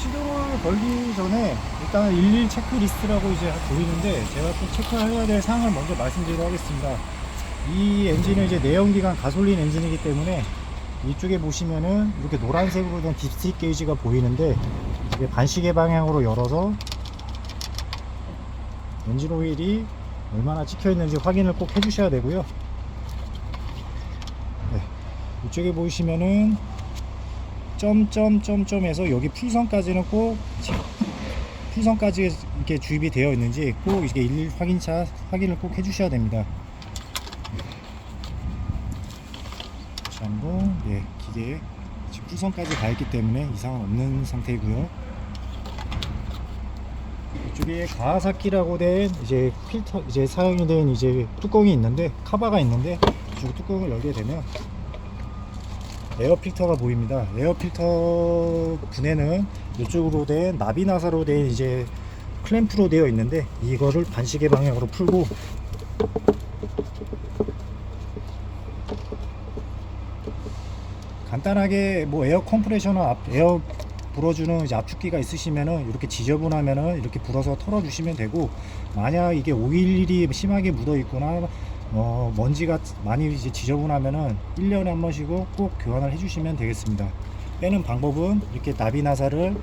시도를 걸기 전에 일단 일일 체크리스트라고 이제 보이는데 제가 또 체크해야 될 사항을 먼저 말씀드리도록 하겠습니다. 이 엔진은 이제 내연기관 가솔린 엔진이기 때문에 이쪽에 보시면은 이렇게 노란색으로 된 딥스틱 게이지가 보이는데 이게 반시계 방향으로 열어서 엔진 오일이 얼마나 찍혀 있는지 확인을 꼭 해주셔야 되고요. 네, 이쪽에 보시면은 점점점점에서 여기 풀선까지는 꼭 지- 풀선까지 이렇게 주입이 되어 있는지 꼭 이게 일일 확인차 확인을 꼭 해주셔야 됩니다. 다시 한번 예 기계 지금 풀선까지 가 있기 때문에 이상은 없는 상태이고요. 이쪽에 가와사키라고 된 이제 필터 이제 사용이 된 이제 뚜껑이 있는데 카바가 있는데 이쪽 뚜껑을 열게 되면 에어 필터가 보입니다. 에어 필터 분해는 이쪽으로 된 나비 나사로 된 이제 클램프로 되어 있는데 이거를 반시계 방향으로 풀고 간단하게 뭐 에어 컴프레셔나 앞- 에어 불어주는 압축기가 있으시면은 이렇게 지저분하면은 이렇게 불어서 털어주시면 되고 만약 이게 오일이 심하게 묻어 있거나 어, 먼지가 많이 이제 지저분하면은 1년에 한 번씩은 꼭 교환을 해주시면 되겠습니다. 빼는 방법은 이렇게 나비 나사를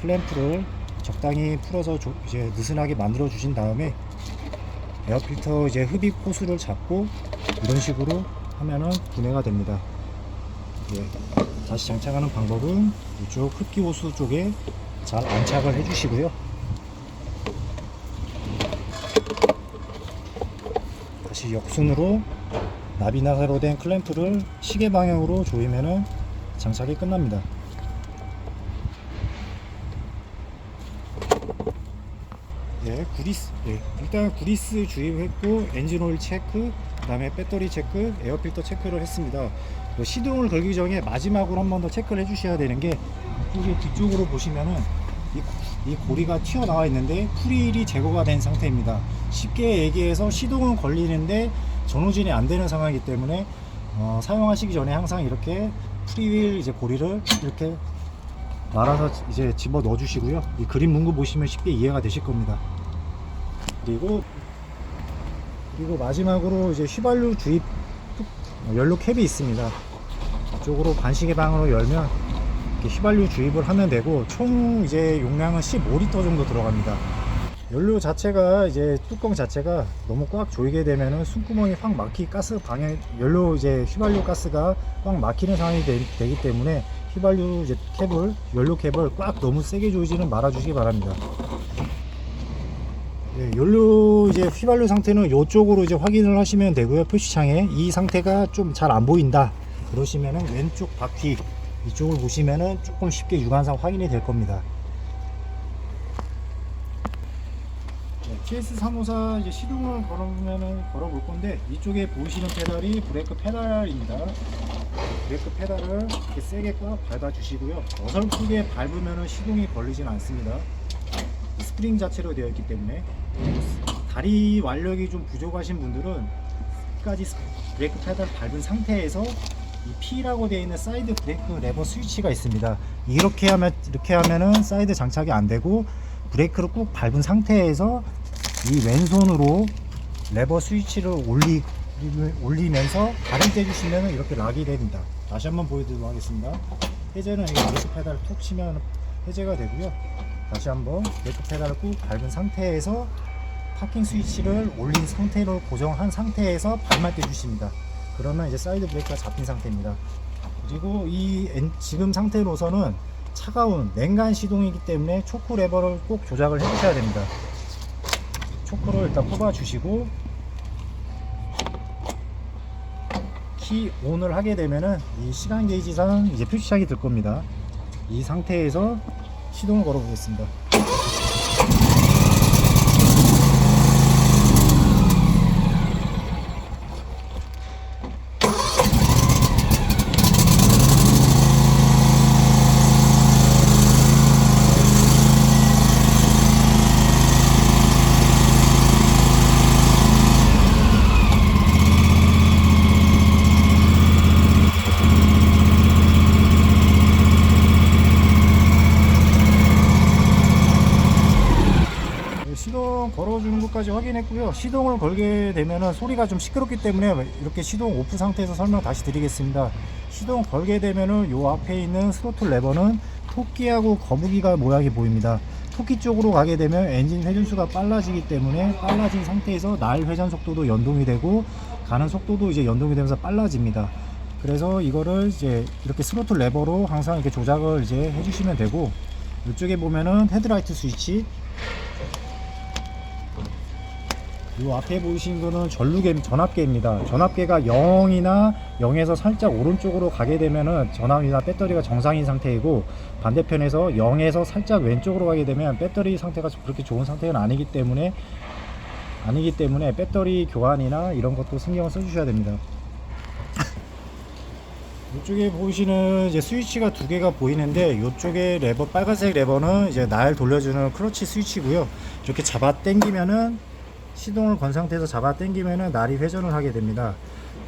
클램프를 적당히 풀어서 조- 이제 느슨하게 만들어 주신 다음에 에어필터 이제 흡입 호스를 잡고 이런 식으로 하면은 분해가 됩니다. 예, 다시 장착하는 방법은 이쪽 흡기 호스 쪽에 잘 안착을 해주시고요. 다시 역순으로 나비나사로 된 클램프를 시계 방향으로 조이면은 장착이 끝납니다. 예, 구리스, 예, 일단 구리스 주입했고 엔진 오일 체크, 그다음에 배터리 체크, 에어 필터 체크를 했습니다. 그 시동을 걸기 전에 마지막으로 한 번 더 체크를 해주셔야 되는 게 이게 뒤쪽으로 보시면은 이, 이 고리가 튀어나와 있는데 프릴이 제거가 된 상태입니다. 쉽게 얘기해서 시동은 걸리는데 전후진이 안 되는 상황이기 때문에 어, 사용하시기 전에 항상 이렇게 프리윌 이제 고리를 이렇게 말아서 이제 집어 넣어 주시고요. 이 그림 문구 보시면 쉽게 이해가 되실 겁니다. 그리고 그리고 마지막으로 이제 휘발유 주입 뚝- 어, 연료 캡이 있습니다. 이쪽으로 반시계 방으로 열면 휘발유 주입을 하면 되고 총 이제 용량은 15리터 정도 들어갑니다. 연료 자체가 이제 뚜껑 자체가 너무 꽉 조이게 되면은 숨구멍이 확 막히 가스 방향 연료 이제 휘발유 가스가 꽉 막히는 상황이 되, 기 때문에 휘발유 이제 캡을 연료 캡을 꽉 너무 세게 조이지는 말아 주시기 바랍니다. 예, 연료 이제 휘발유 상태는 이쪽으로 이제 확인을 하시면 되고요. 표시창에 이 상태가 좀 잘 안 보인다. 그러시면은 왼쪽 바퀴 이쪽을 보시면은 조금 쉽게 육안상 확인이 될 겁니다. TS354 이제 시동을 걸어보면은 걸어볼 건데 이쪽에 보이시는 페달이 브레이크 페달입니다. 브레이크 페달을 이렇게 세게 꽉 밟아 주시고요. 어설프게 밟으면은 시동이 걸리진 않습니다. 스프링 자체로 되어 있기 때문에 다리 완력이 좀 부족하신 분들은 끝까지 스- 브레이크 페달 밟은 상태에서 이 P라고 되어 있는 사이드 브레이크 레버 스위치가 있습니다. 이렇게 하면 이렇게 하면은 사이드 장착이 안 되고 브레이크를 꾹 밟은 상태에서 이 왼손으로 레버 스위치를 올리 올리면서 발을 떼주시면 이렇게 락이 됩니다. 다시 한번 보여드리도록 하겠습니다. 해제는 이 브레이크 페달을 툭 치면 해제가 되고요. 다시 한번 브레이크 페달을 꾹 밟은 상태에서 파킹 스위치를 올린 상태로 고정한 상태에서 발만 떼주십니다. 그러면 이제 사이드 브레이크가 잡힌 상태입니다. 그리고 이 엔- 지금 상태로서는 차가운 냉간 시동이기 때문에 초크 레버를 꼭 조작을 해 주셔야 됩니다. 초크를 일단 뽑아 주시고 키 온을 하게 되면은 이 시간 게이지상 이제 표시창이 될 겁니다. 이 상태에서 시동을 걸어 보겠습니다. 걸어주는 것까지 확인했고요. 시동을 걸게 되면은 소리가 좀 시끄럽기 때문에 이렇게 시동 오프 상태에서 설명 다시 드리겠습니다. 시동 걸게 되면은 요 앞에 있는 스로틀 레버는 토끼하고 거북이가 모양이 보입니다. 토끼 쪽으로 가게 되면 엔진 회전수가 빨라지기 때문에 빨라진 상태에서 날 회전 속도도 연동이 되고 가는 속도도 이제 연동이 되면서 빨라집니다. 그래서 이거를 이제 이렇게 스로틀 레버로 항상 이렇게 조작을 이제 해주시면 되고 이쪽에 보면은 헤드라이트 스위치 이 앞에 보이시는 거는 전루계 전압계입니다. 전압계가 0이나 0에서 살짝 오른쪽으로 가게 되면은 전압이나 배터리가 정상인 상태이고 반대편에서 0에서 살짝 왼쪽으로 가게 되면 배터리 상태가 그렇게 좋은 상태는 아니기 때문에 아니기 때문에 배터리 교환이나 이런 것도 신경을 써주셔야 됩니다. 이쪽에 보이시는 이제 스위치가 두 개가 보이는데 이쪽에 레버 빨간색 레버는 이제 날 돌려주는 클러치 스위치고요. 이렇게 잡아 당기면은 시동을 건 상태에서 잡아 당기면은 날이 회전을 하게 됩니다.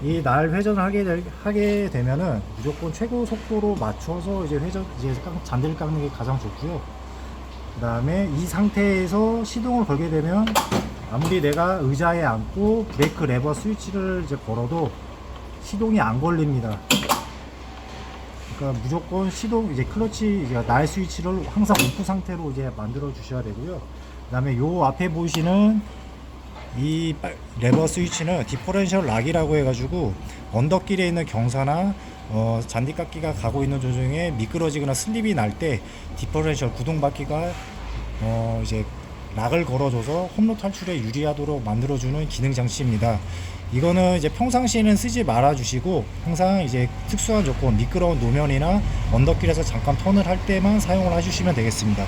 이 날 회전을 하게, 될- 하게 되면은 무조건 최고 속도로 맞춰서 이제 회전 이제 깡- 잔디를 깎는 게 가장 좋고요. 그 다음에 이 상태에서 시동을 걸게 되면 아무리 내가 의자에 앉고 브레이크 레버 스위치를 이제 걸어도 시동이 안 걸립니다. 그러니까 무조건 시동 이제 클러치 이제 날 스위치를 항상 오프 상태로 이제 만들어 주셔야 되고요. 그다음에 요 앞에 보시는 이 빨- 레버 스위치는 디퍼런셜 락이라고 해가지고 언덕길에 있는 경사나 어, 잔디깎기가 가고 있는 도중에 미끄러지거나 슬립이 날 때 디퍼런셜 구동바퀴가 어, 이제 락을 걸어줘서 홈로 탈출에 유리하도록 만들어주는 기능 장치입니다. 이거는 이제 평상시에는 쓰지 말아 주시고 항상 이제 특수한 조건 미끄러운 노면이나 언덕길에서 잠깐 턴을 할 때만 사용을 해주시면 되겠습니다.